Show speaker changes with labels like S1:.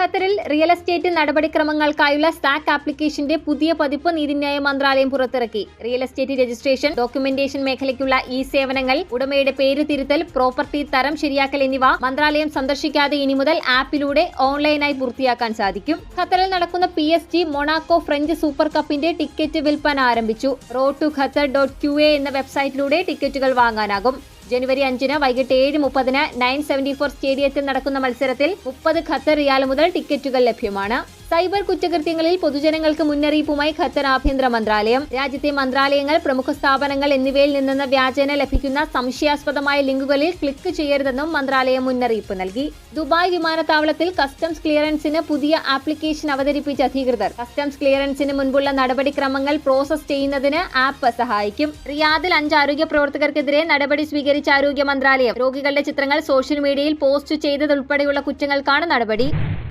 S1: ഖത്തറിൽ real estate നടപടിക്രമങ്ങൾക്കായുള്ള stack ആപ്ലിക്കേഷന്റെ പുതിയ പതിപ്പ് നീതിന്യായ മന്ത്രാലയം പുറത്തിറക്കി. റിയൽ എസ്റ്റേറ്റ് രജിസ്ട്രേഷൻ ഡോക്യുമെന്റേഷൻ മേഖലയ്ക്കുള്ള ഈ സേവനങ്ങൾ ഉടമയുടെ പേര് തിരുത്തൽ പ്രോപ്പർട്ടി തരം ശരിയാക്കൽ എന്നിവ മന്ത്രാലയം സന്ദർശിക്കാതെ ഇനി മുതൽ ആപ്പിലൂടെ ഓൺലൈനായി പൂർത്തിയാക്കാൻ സാധിക്കും. ഖത്തറിൽ നടക്കുന്ന P S G Monaco French super കപ്പിന്റെ ടിക്കറ്റ് വിൽപ്പന ആരംഭിച്ചു. Road to Qatar dot Q എന്ന വെബ്സൈറ്റിലൂടെ ടിക്കറ്റുകൾ വാങ്ങാനാകും. ജനുവരി അഞ്ചിന് വൈകിട്ട് ഏഴ് മുപ്പതിന് നയൻ ഫോർ സ്റ്റേഡിയത്തിൽ നടക്കുന്ന മത്സരത്തിൽ മുപ്പത് ഖത്തർ റിയാൽ മുതൽ ടിക്കറ്റുകൾ ലഭ്യമാണ്. സൈബർ കുറ്റകൃത്യങ്ങളിൽ പൊതുജനങ്ങൾക്ക് മുന്നറിയിപ്പുമായി ഖത്തർ ആഭ്യന്തര മന്ത്രാലയം. രാജ്യത്തെ മന്ത്രാലയങ്ങൾ പ്രമുഖ സ്ഥാപനങ്ങൾ എന്നിവയിൽ നിന്നെന്ന വ്യാജേന ലഭിക്കുന്ന സംശയാസ്പദമായ ലിങ്കുകളിൽ ക്ലിക്ക് ചെയ്യരുതെന്നും മന്ത്രാലയം മുന്നറിയിപ്പ് നൽകി. ദുബായ് വിമാനത്താവളത്തിൽ കസ്റ്റംസ് ക്ലിയറൻസിന് പുതിയ ആപ്ലിക്കേഷൻ അവതരിപ്പിച്ച അധികൃതർ. കസ്റ്റംസ് ക്ലിയറൻസിന് മുൻപുള്ള നടപടിക്രമങ്ങൾ പ്രോസസ് ചെയ്യുന്നതിന് ആപ്പ് സഹായിക്കും. റിയാദിൽ അഞ്ച് ആരോഗ്യ പ്രവർത്തകർക്കെതിരെ നടപടി സ്വീകരിച്ച ആരോഗ്യ മന്ത്രാലയം. രോഗികളുടെ ചിത്രങ്ങൾ സോഷ്യൽ മീഡിയയിൽ പോസ്റ്റ് ചെയ്തതുൾപ്പെടെയുള്ള കുറ്റങ്ങൾക്കാണ് നടപടി.